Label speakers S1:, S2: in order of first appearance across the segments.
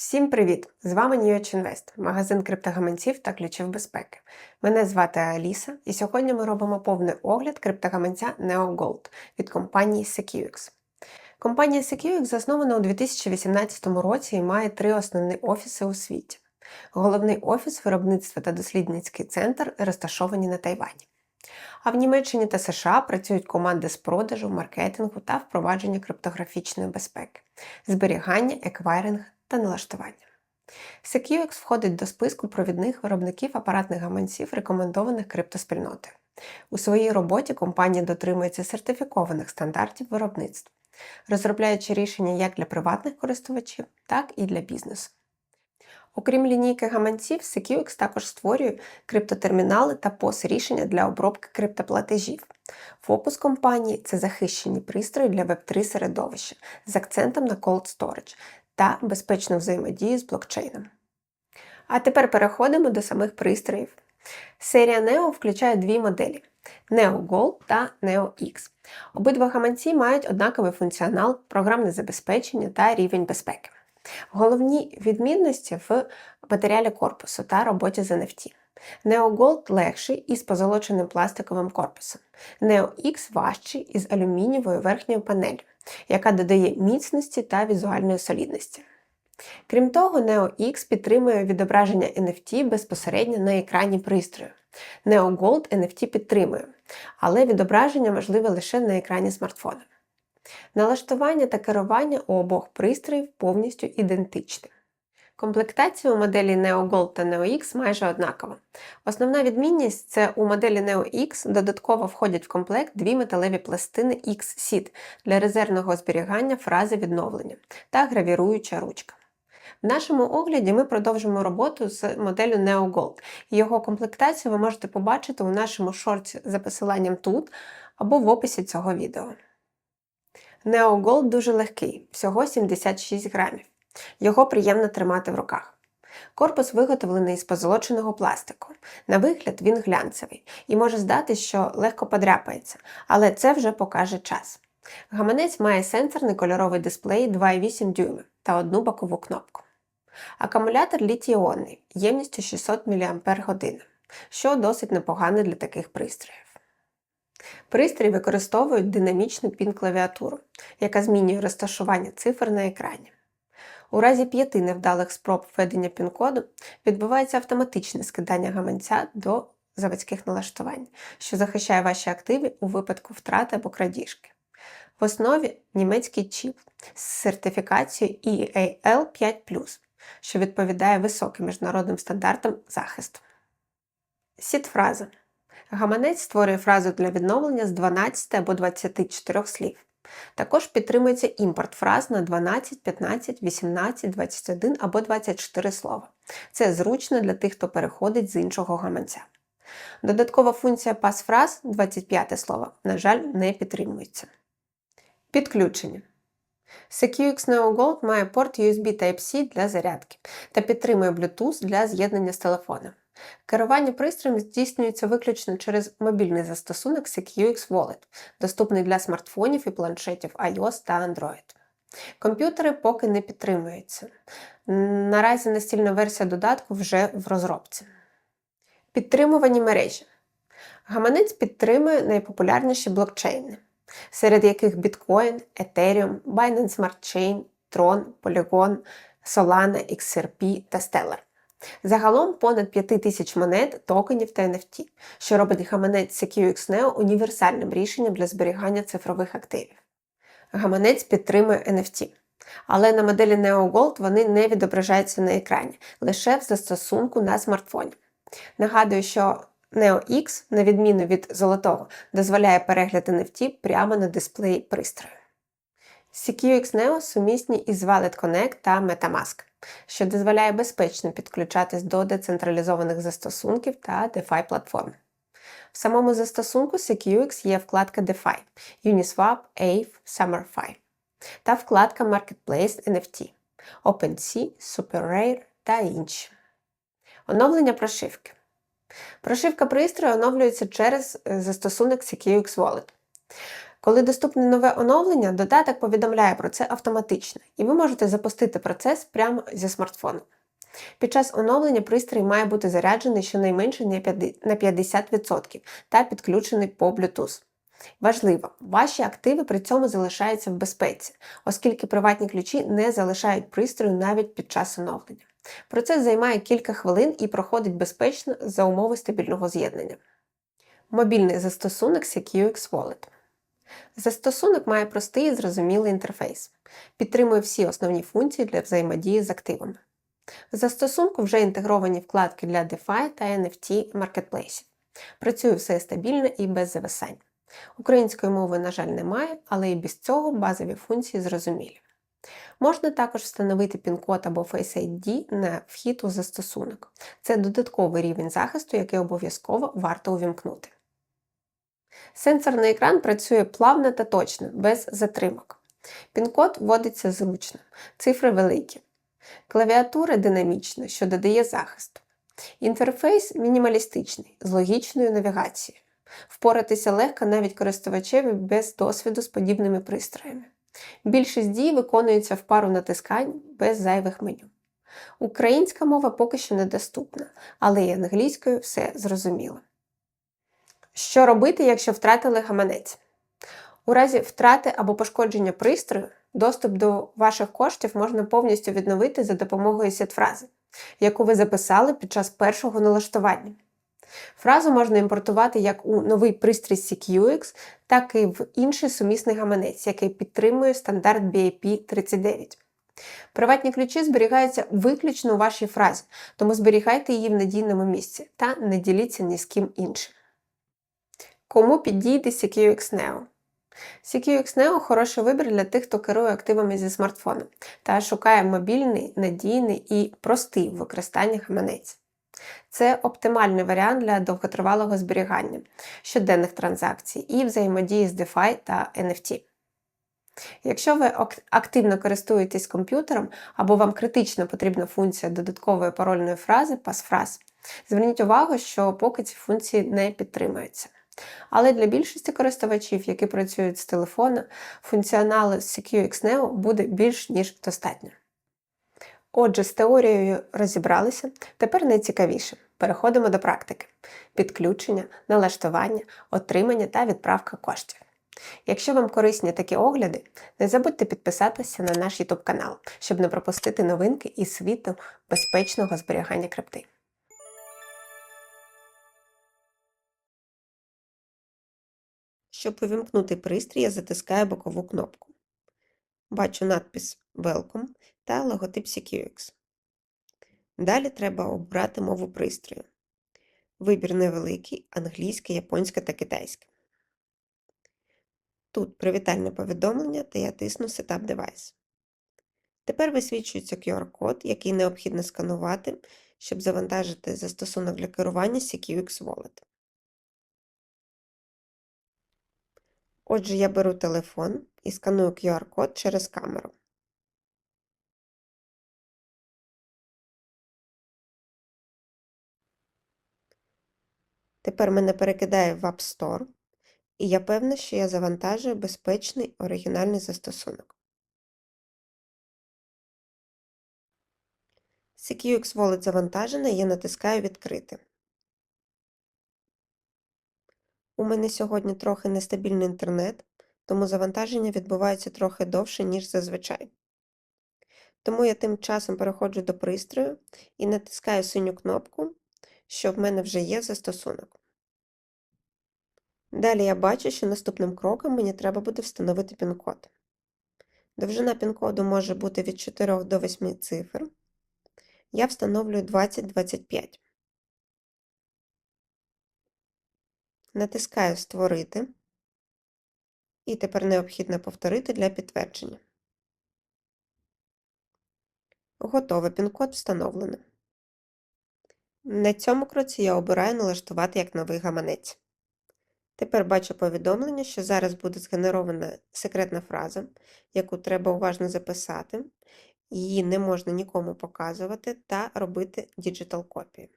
S1: Всім привіт! З вами Newedge Invest, магазин криптогаманців та ключів безпеки. Мене звати Аліса, і сьогодні ми робимо повний огляд криптогаманця NeoGold від компанії SecuX. Компанія SecuX заснована у 2018 році і має три основні офіси у світі. Головний офіс виробництва та дослідницький центр розташовані на Тайвані. А в Німеччині та США працюють команди з продажу, маркетингу та впровадження криптографічної безпеки, зберігання, еквайринг та налаштування. SecuX входить до списку провідних виробників апаратних гаманців, рекомендованих криптоспільнотою. У своїй роботі компанія дотримується сертифікованих стандартів виробництва, розробляючи рішення як для приватних користувачів, так і для бізнесу. Окрім лінійки гаманців, SecuX також створює криптотермінали та POS-рішення для обробки криптоплатежів. Фокус компанії це захищені пристрої для Web3 середовища з акцентом на Cold Storage та безпечну взаємодію з блокчейном. А тепер переходимо до самих пристроїв. Серія Neo включає дві моделі Neo Gold та Neo X. Обидва гаманці мають однаковий функціонал, програмне забезпечення та рівень безпеки. Головні відмінності в матеріалі корпусу та роботі з NFT. Neo Gold легший із позолоченим пластиковим корпусом. Neo X важчий із алюмінієвою верхньою панелью, яка додає міцності та візуальної солідності. Крім того, Neo X підтримує відображення NFT безпосередньо на екрані пристрою. Neo Gold NFT підтримує, але відображення можливе лише на екрані смартфона. Налаштування та керування у обох пристроїв повністю ідентичні. Комплектація у моделі Neo Gold та Neo X майже однакова. Основна відмінність це у моделі Neo X додатково входять в комплект дві металеві пластини X-Seed для резервного зберігання фрази відновлення та гравіруюча ручка. В нашому огляді ми продовжимо роботу з моделлю Neo Gold. Його комплектацію ви можете побачити у нашому шорті за посиланням тут або в описі цього відео. Neo Gold дуже легкий, всього 76 грамів. Його приємно тримати в руках. Корпус виготовлений з позолоченого пластику. На вигляд він глянцевий і може здатись, що легко подряпається, але це вже покаже час. Гаманець має сенсорний кольоровий дисплей 2,8 дюйми та одну бокову кнопку. Акумулятор літій-іонний ємністю 600 мАч, що досить непогано для таких пристроїв. Пристрій використовують динамічну пін-клавіатуру, яка змінює розташування цифр на екрані. У разі п'яти невдалих спроб введення пін-коду відбувається автоматичне скидання гаманця до заводських налаштувань, що захищає ваші активи у випадку втрати або крадіжки. В основі німецький чіп з сертифікацією EAL 5 що відповідає високим міжнародним стандартам захисту. Сіт-фраза. Гаманець створює фразу для відновлення з 12 або 24 слів. Також підтримується імпорт фраз на 12, 15, 18, 21 або 24 слова. Це зручно для тих, хто переходить з іншого гаманця. Додаткова функція пас-фраз 25 слово, на жаль, не підтримується. Підключення. SecuX Neo Gold має порт USB Type-C для зарядки та підтримує Bluetooth для з'єднання з телефоном. Керування пристроєм здійснюється виключно через мобільний застосунок SecuX Wallet, доступний для смартфонів і планшетів iOS та Android. Комп'ютери поки не підтримуються. Наразі настільна версія додатку вже в розробці. Підтримувані мережі. Гаманець підтримує найпопулярніші блокчейни, серед яких Bitcoin, Ethereum, Binance Smart Chain, Tron, Polygon, Solana, XRP та Stellar. Загалом понад 5 тисяч монет, токенів та NFT, що робить гаманець SecuX Neo універсальним рішенням для зберігання цифрових активів. Гаманець підтримує NFT. Але на моделі Neo Gold вони не відображаються на екрані, лише в застосунку на смартфоні. Нагадую, що Neo X, на відміну від золотого, дозволяє перегляд NFT прямо на дисплеї пристрою. CQX Neo сумісні із Wallet Connect та Metamask, що дозволяє безпечно підключатись до децентралізованих застосунків та DeFi платформ. В самому застосунку CQX є вкладка DeFi, Uniswap, Aave, SummerFi та вкладка Marketplace NFT, OpenSea, SuperRare та інші. Оновлення прошивки. Прошивка пристрою оновлюється через застосунок CQX Wallet. Коли доступне нове оновлення, додаток повідомляє про це автоматично, і ви можете запустити процес прямо зі смартфону. Під час оновлення пристрій має бути заряджений щонайменше на 50% та підключений по Bluetooth. Важливо, ваші активи при цьому залишаються в безпеці, оскільки приватні ключі не залишають пристрою навіть під час оновлення. Процес займає кілька хвилин і проходить безпечно за умови стабільного з'єднання. Мобільний застосунок SecuX Wallet. Застосунок має простий і зрозумілий інтерфейс, підтримує всі основні функції для взаємодії з активами. В застосунку вже інтегровані вкладки для DeFi та NFT маркетплейсів. Працює все стабільно і без зависань. Української мови, на жаль, немає, але і без цього базові функції зрозумілі. Можна також встановити пін-код або Face ID на вхід у застосунок. Це додатковий рівень захисту, який обов'язково варто увімкнути. Сенсорний екран працює плавно та точно, без затримок. Пін-код вводиться зручно, цифри великі. Клавіатура динамічна, що додає захист. Інтерфейс мінімалістичний, з логічною навігацією. Впоратися легко навіть користувачеві без досвіду з подібними пристроями. Більшість дій виконується в пару натискань без зайвих меню. Українська мова поки що недоступна, але і англійською все зрозуміло. Що робити, якщо втратили гаманець? У разі втрати або пошкодження пристрою, доступ до ваших коштів можна повністю відновити за допомогою сетфрази, яку ви записали під час першого налаштування. Фразу можна імпортувати як у новий пристрій CQX, так і в інший сумісний гаманець, який підтримує стандарт BAP39. Приватні ключі зберігаються виключно у вашій фразі, тому зберігайте її в надійному місці та не діліться ні з ким іншим. Кому підійде CQX Neo? CQX Neo хороший вибір для тих, хто керує активами зі смартфоном та шукає мобільний, надійний і простий в використанні гаманець. Це оптимальний варіант для довготривалого зберігання, щоденних транзакцій і взаємодії з DeFi та NFT. Якщо ви активно користуєтесь комп'ютером або вам критично потрібна функція додаткової парольної фрази пасфраз, зверніть увагу, що поки ці функції не підтримуються. Але для більшості користувачів, які працюють з телефона, функціонал CQX Neo буде більш ніж достатньо. Отже, з теорією розібралися, тепер найцікавіше. Переходимо до практики: підключення, налаштування, отримання та відправка коштів. Якщо вам корисні такі огляди, не забудьте підписатися на наш YouTube канал, щоб не пропустити новинки із світу безпечного зберігання крипти. Щоб увімкнути пристрій, я затискаю бокову кнопку. Бачу надпис Welcome та логотип CQX. Далі треба обрати мову пристрою. Вибір невеликий англійська, японська та китайська. Тут привітальне повідомлення та я тисну Setup Device. Тепер висвічується QR-код, який необхідно сканувати, щоб завантажити застосунок для керування CQX Wallet. Отже, я беру телефон і сканую QR-код через камеру. Тепер мене перекидає в App Store, і я певна, що я завантажую безпечний оригінальний застосунок. CQX Wallet завантажена, я натискаю Відкрити. У мене сьогодні трохи нестабільний інтернет, тому завантаження відбувається трохи довше, ніж зазвичай. Тому я тим часом переходжу до пристрою і натискаю синю кнопку, що в мене вже є застосунок. Далі я бачу, що наступним кроком мені треба буде встановити пін-код. Довжина пін-коду може бути від 4 до 8 цифр. Я встановлюю 2025. Натискаю Створити. І тепер необхідно повторити для підтвердження. Готове пін-код встановлено. На цьому кроці я обираю налаштувати як новий гаманець. Тепер бачу повідомлення, що зараз буде згенерована секретна фраза, яку треба уважно записати. Її не можна нікому показувати та робити діджитал копію.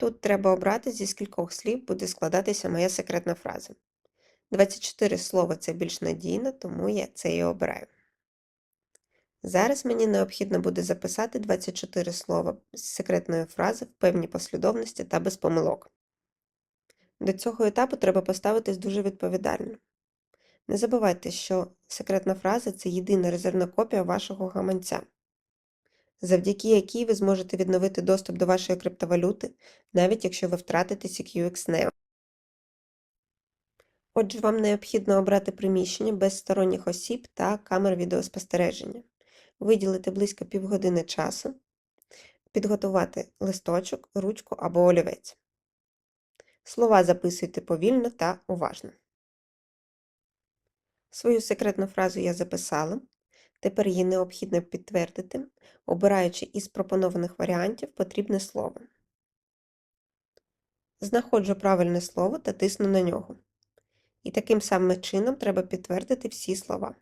S1: Тут треба обрати, зі скількох слів буде складатися моя секретна фраза. 24 слова це більш надійно, тому я це і обираю. Зараз мені необхідно буде записати 24 слова з секретної фрази в певній послідовності та без помилок. До цього етапу треба поставитись дуже відповідально. Не забувайте, що секретна фраза це єдина резервна копія вашого гаманця, завдяки якій ви зможете відновити доступ до вашої криптовалюти, навіть якщо ви втратите CQX Neo. Отже, вам необхідно обрати приміщення без сторонніх осіб та камер відеоспостереження, виділити близько півгодини часу, підготувати листочок, ручку або олівець. Слова записуйте повільно та уважно. Свою секретну фразу я записала. Тепер її необхідно підтвердити, обираючи із пропонованих варіантів потрібне слово. Знаходжу правильне слово та тисну на нього. І таким самим чином треба підтвердити всі слова.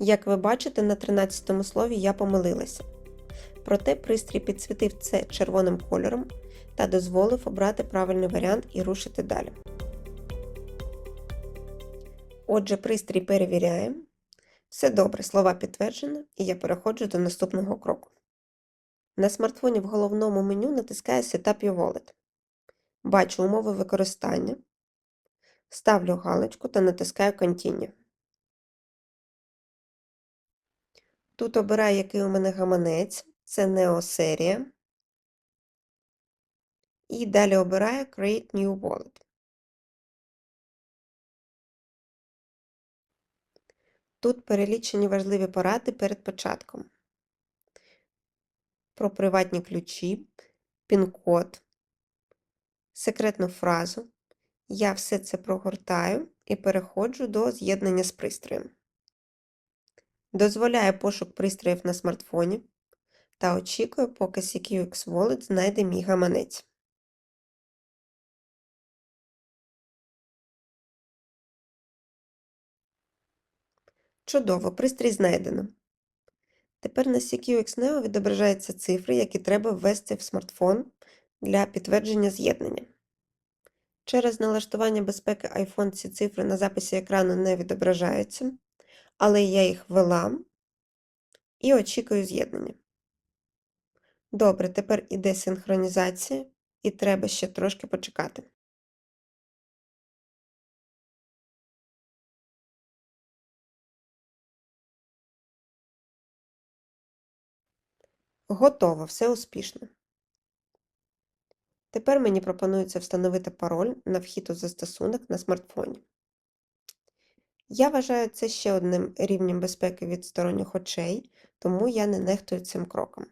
S1: Як ви бачите, на 13 слові я помилилася. Проте пристрій підсвітив це червоним кольором та дозволив обрати правильний варіант і рушити далі. Отже, пристрій перевіряє. Все добре, слова підтверджено, і я переходжу до наступного кроку. На смартфоні в головному меню натискаю Setup Your Wallet. Бачу умови використання. Ставлю галочку та натискаю Continue. Тут обираю, який у мене гаманець, це Neo серія. І далі обираю Create New Wallet. Тут перелічені важливі поради перед початком. Про приватні ключі, пін-код, секретну фразу. Я все це прогортаю і переходжу до з'єднання з пристроєм. Дозволяю пошук пристроїв на смартфоні та очікую, поки CQX Wallet знайде мій гаманець. Чудово, пристрій знайдено. Тепер на CQX Neo відображаються цифри, які треба ввести в смартфон для підтвердження з'єднання. Через налаштування безпеки iPhone ці цифри на записі екрану не відображаються, але я їх ввела і очікую з'єднання. Добре, тепер іде синхронізація, і треба ще трошки почекати. Готово, все успішно. Тепер мені пропонується встановити пароль на вхід у застосунок на смартфоні. Я вважаю це ще одним рівнем безпеки від сторонніх очей, тому я не нехтую цим кроком.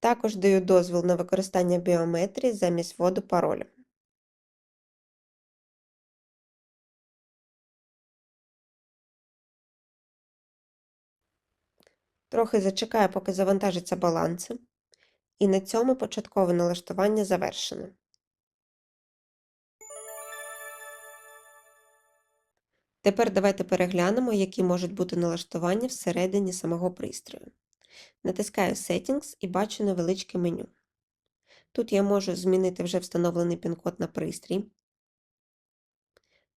S1: Також даю дозвіл на використання біометрії замість вводу пароля. Трохи зачекаю, поки завантажаться баланси, і на цьому початкове налаштування завершено. Тепер давайте переглянемо, які можуть бути налаштування всередині самого пристрою. Натискаю Settings і бачу невеличке меню. Тут я можу змінити вже встановлений пін-код на пристрій,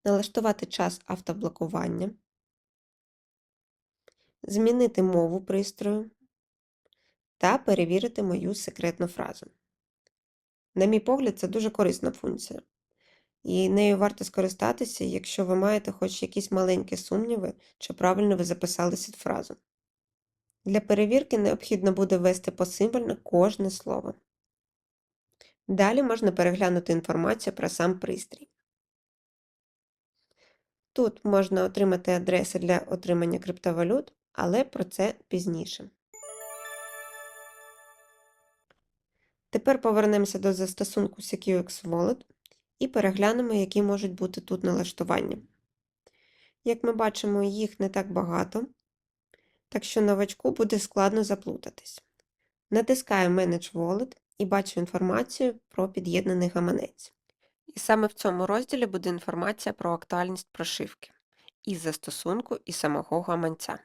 S1: налаштувати час автоблокування, змінити мову пристрою та перевірити мою секретну фразу. На мій погляд, це дуже корисна функція. І нею варто скористатися, якщо ви маєте хоч якісь маленькі сумніви, чи правильно ви записали фразу. Для перевірки необхідно буде ввести посимвольно кожне слово. Далі можна переглянути інформацію про сам пристрій. Тут можна отримати адреси для отримання криптовалют, але про це пізніше. Тепер повернемося до застосунку SecureX Wallet і переглянемо, які можуть бути тут налаштування. Як ми бачимо, їх не так багато, так що новачку буде складно заплутатись. Натискаю Manage Wallet і бачу інформацію про під'єднаний гаманець. І саме в цьому розділі буде інформація про актуальність прошивки і застосунку, і самого гаманця.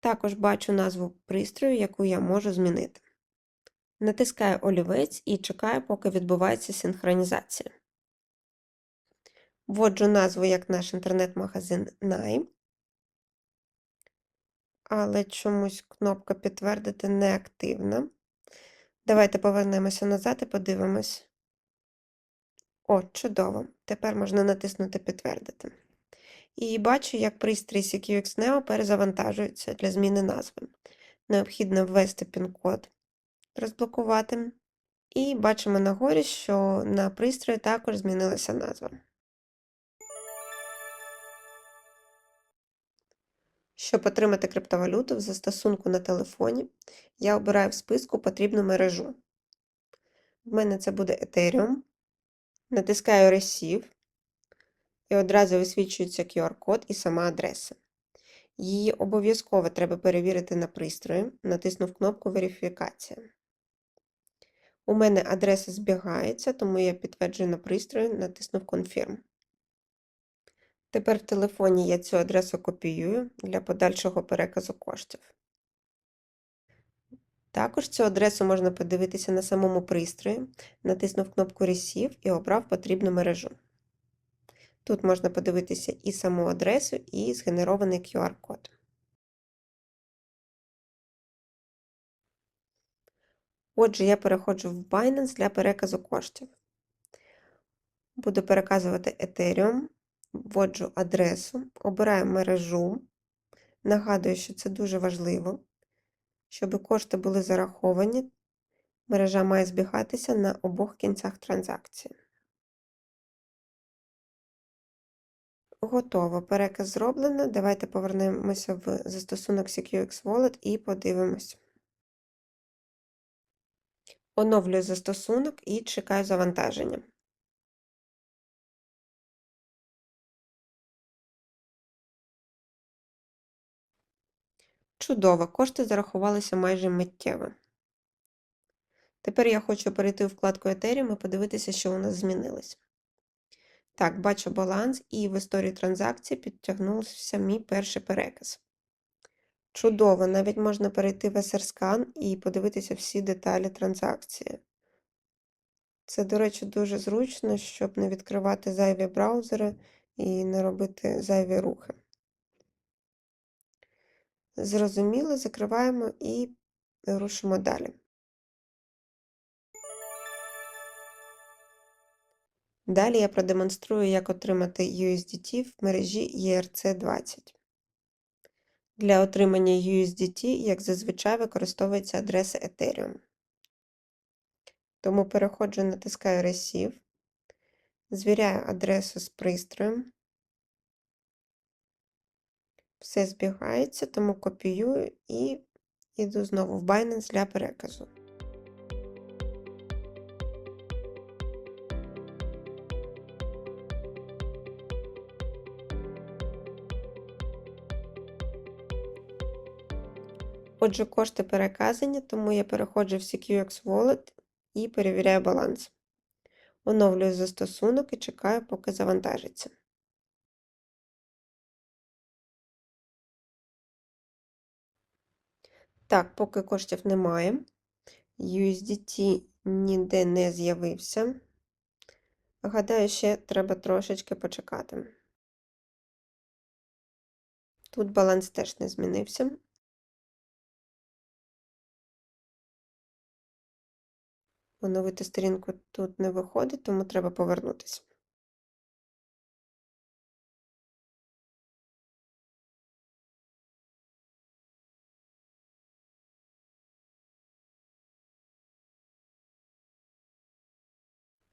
S1: Також бачу назву пристрою, яку я можу змінити. Натискаю олівець і чекаю, поки відбувається синхронізація. Вводжу назву як наш інтернет-магазин Найм. Але чомусь кнопка підтвердити не активна. Давайте повернемося назад і подивимось. О, чудово! Тепер можна натиснути Підтвердити. І бачу, як пристрій CQX Neo перезавантажується для зміни назви. Необхідно ввести пін-код, розблокувати. І бачимо нагорі, що на пристрої також змінилася назва. Щоб отримати криптовалюту в застосунку на телефоні, я обираю в списку потрібну мережу. В мене це буде Ethereum. Натискаю Receive і одразу висвічується QR-код і сама адреса. Її обов'язково треба перевірити на пристрої, натиснув кнопку Верифікація. У мене адреса збігається, тому я підтверджую на пристрої, натиснув Confirm. Тепер в телефоні я цю адресу копіюю для подальшого переказу коштів. Також цю адресу можна подивитися на самому пристрої, натиснув кнопку Receive і обрав потрібну мережу. Тут можна подивитися і саму адресу, і згенерований QR-код. Отже, я переходжу в Binance для переказу коштів. Буду переказувати Ethereum, вводжу адресу, обираю мережу. Нагадую, що це дуже важливо. Щоб кошти були зараховані, мережа має збігатися на обох кінцях транзакції. Готово. Переказ зроблено. Давайте повернемося в застосунок CQX Wallet і подивимось. Оновлюю застосунок і чекаю завантаження. Чудово, кошти зарахувалися майже миттєво. Тепер я хочу перейти у вкладку Ethereum і подивитися, що у нас змінилось. Так, бачу баланс і в історії транзакцій підтягнувся мій перший переказ. Чудово, навіть можна перейти в SR-Scan і подивитися всі деталі транзакції. Це, до речі, дуже зручно, щоб не відкривати зайві браузери і не робити зайві рухи. Зрозуміло, закриваємо і рушимо далі. Далі я продемонструю, як отримати USDT в мережі ERC20. Для отримання USDT, як зазвичай, використовується адреса Ethereum. Тому переходжу, натискаю Receive, звіряю адресу з пристроєм. Все збігається, тому копіюю і йду знову в Binance для переказу. Отже, кошти переказані, тому я переходжу в CQX Wallet і перевіряю баланс. Оновлюю застосунок і чекаю, поки завантажиться. Так, поки коштів немає. USDT ніде не з'явився. Гадаю, ще треба трошечки почекати. Тут баланс теж не змінився. Оновити сторінку тут не виходить, тому треба повернутися.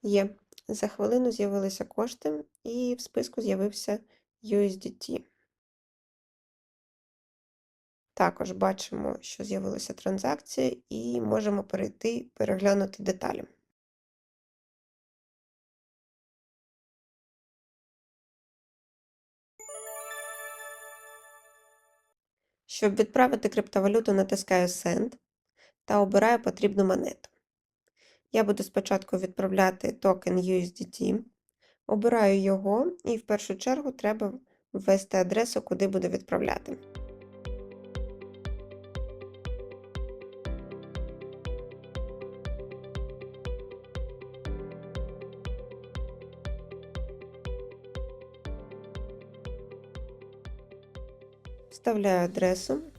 S1: Є. За хвилину з'явилися кошти, і в списку з'явився USDT. Також бачимо, що з'явилася транзакція, і можемо перейти переглянути деталі. Щоб відправити криптовалюту, натискаю Send та обираю потрібну монету. Я буду спочатку відправляти токен USDT, обираю його, і в першу чергу треба ввести адресу, куди буду відправляти. Вставляю адресу.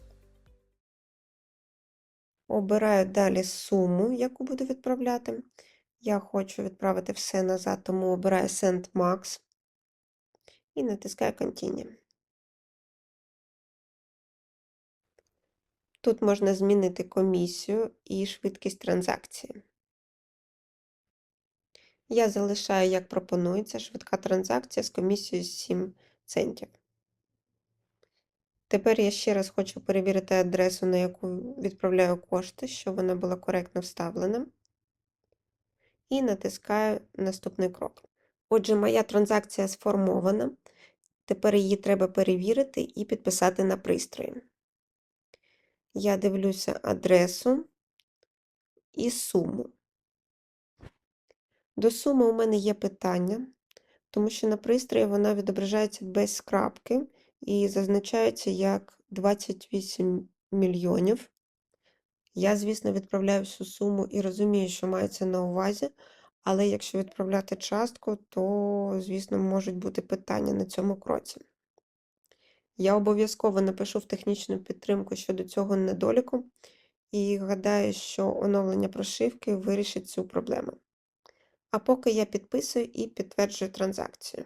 S1: Обираю далі суму, яку буду відправляти. Я хочу відправити все назад, тому обираю Send Max і натискаю Continue. Тут можна змінити комісію і швидкість транзакції. Я залишаю, як пропонується, швидка транзакція з комісією 7 центів. Тепер я ще раз хочу перевірити адресу, на яку відправляю кошти, щоб вона була коректно вставлена. І натискаю наступний крок. Отже, моя транзакція сформована. Тепер її треба перевірити і підписати на пристрої. Я дивлюся адресу і суму. До суми у мене є питання, тому що на пристрої вона відображається без крапки і зазначається як 28 мільйонів. Я, звісно, відправляю всю суму і розумію, що мається на увазі, але якщо відправляти частку, то, звісно, можуть бути питання на цьому кроці. Я обов'язково напишу в технічну підтримку щодо цього недоліку і гадаю, що оновлення прошивки вирішить цю проблему. А поки я підписую і підтверджую транзакцію.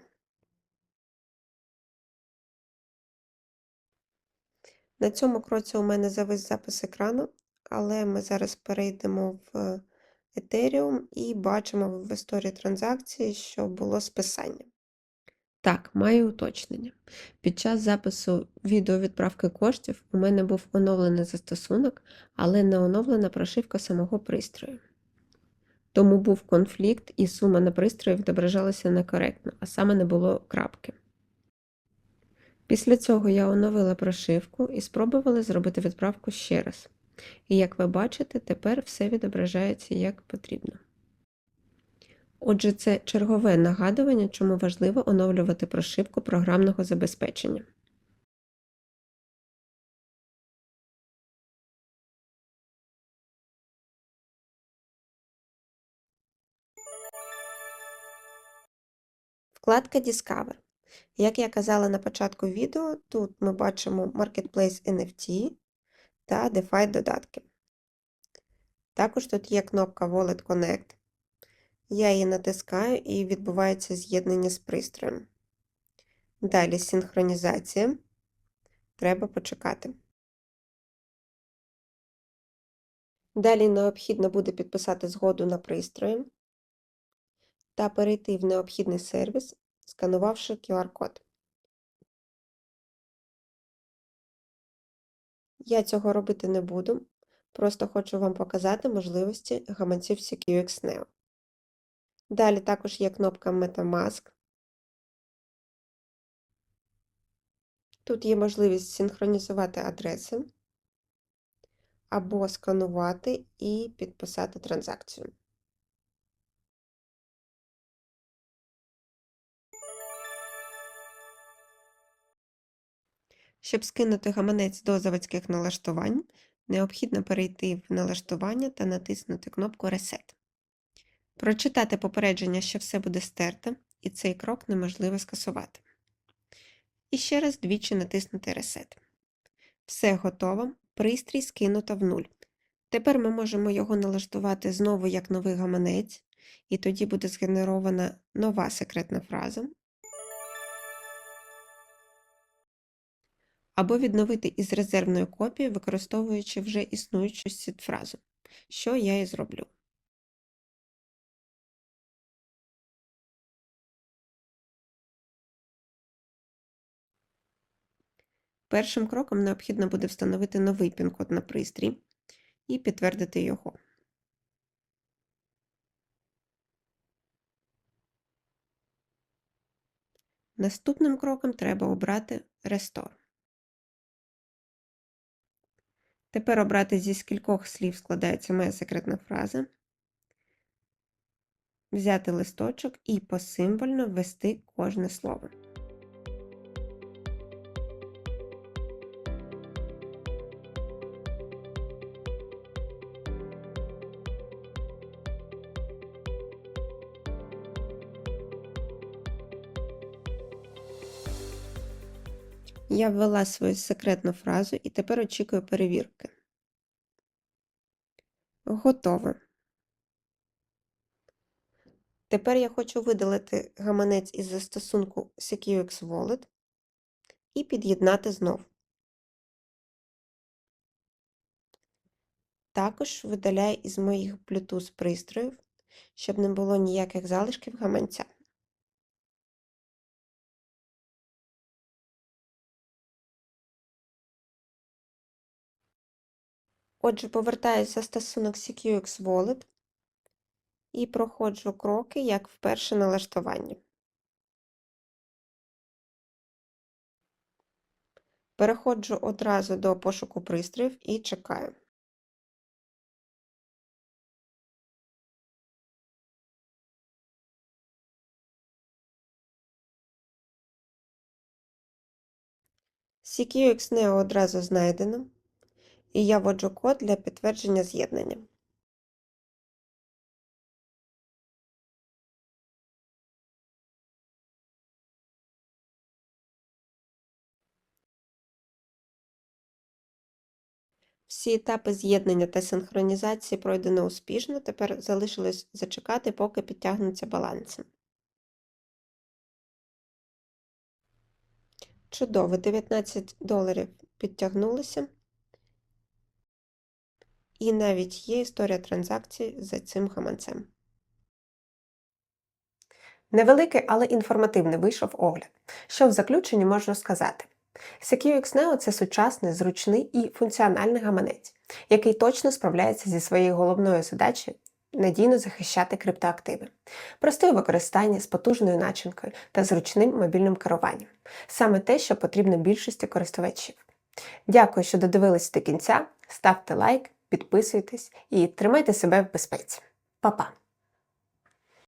S1: На цьому кроці у мене завис запис екрану, але ми зараз перейдемо в Ethereum і бачимо в історії транзакції, що було списання. Так, маю уточнення. Під час запису відеовідправки коштів у мене був оновлений застосунок, але не оновлена прошивка самого пристрою. Тому був конфлікт, і сума на пристрої відображалася некоректно, а саме не було крапки. Після цього я оновила прошивку і спробувала зробити відправку ще раз. І як ви бачите, тепер все відображається як потрібно. Отже, це чергове нагадування, чому важливо оновлювати прошивку програмного забезпечення. Вкладка Discover. Як я казала на початку відео, тут ми бачимо Marketplace NFT та DeFi додатки. Також тут є кнопка Wallet Connect. Я її натискаю і відбувається з'єднання з пристроєм. Далі синхронізація. Треба почекати. Далі необхідно буде підписати згоду на пристрої та перейти в необхідний сервіс, сканувавши QR-код. Я цього робити не буду, просто хочу вам показати можливості гаманців CQX Neo. Далі також є кнопка MetaMask. Тут є можливість синхронізувати адреси або сканувати і підписати транзакцію. Щоб скинути гаманець до заводських налаштувань, необхідно перейти в налаштування та натиснути кнопку Reset. Прочитати попередження, що все буде стерто, і цей крок неможливо скасувати. І ще раз двічі натиснути Reset. Все готово, пристрій скинуто в нуль. Тепер ми можемо його налаштувати знову як новий гаманець, і тоді буде згенерована нова секретна фраза. Або відновити із резервної копії, використовуючи вже існуючу сітфразу, що я і зроблю. Першим кроком необхідно буде встановити новий пін-код на пристрій і підтвердити його. Наступним кроком треба обрати Restore. Тепер обрати зі скількох слів складається моя секретна фраза. Взяти листочок і посимвольно ввести кожне слово. Я ввела свою секретну фразу і тепер очікую перевірки. Готово. Тепер я хочу видалити гаманець із застосунку SecureX Wallet і під'єднати знов. Також видаляю із моїх Bluetooth пристроїв, щоб не було ніяких залишків гаманця. Отже, повертаюся в застосунок SecureX Wallet і проходжу кроки, як в перше налаштування. Переходжу одразу до пошуку пристроїв і чекаю. CQX Neo одразу знайдено, і я вводжу код для підтвердження з'єднання. Всі етапи з'єднання та синхронізації пройдено успішно, тепер залишилось зачекати, поки підтягнуться баланси. Чудово, 19 доларів підтягнулися. І навіть є історія транзакцій за цим гаманцем. Невеликий, але інформативний вийшов огляд. Що в заключенні можна сказати? SecureX Neo – це сучасний, зручний і функціональний гаманець, який точно справляється зі своєю головною задачею надійно захищати криптоактиви, просте використання з потужною начинкою та зручним мобільним керуванням саме те, що потрібно більшості користувачів. Дякую, що додивились до кінця. Ставте лайк, підписуйтесь і тримайте себе в безпеці. Па-па!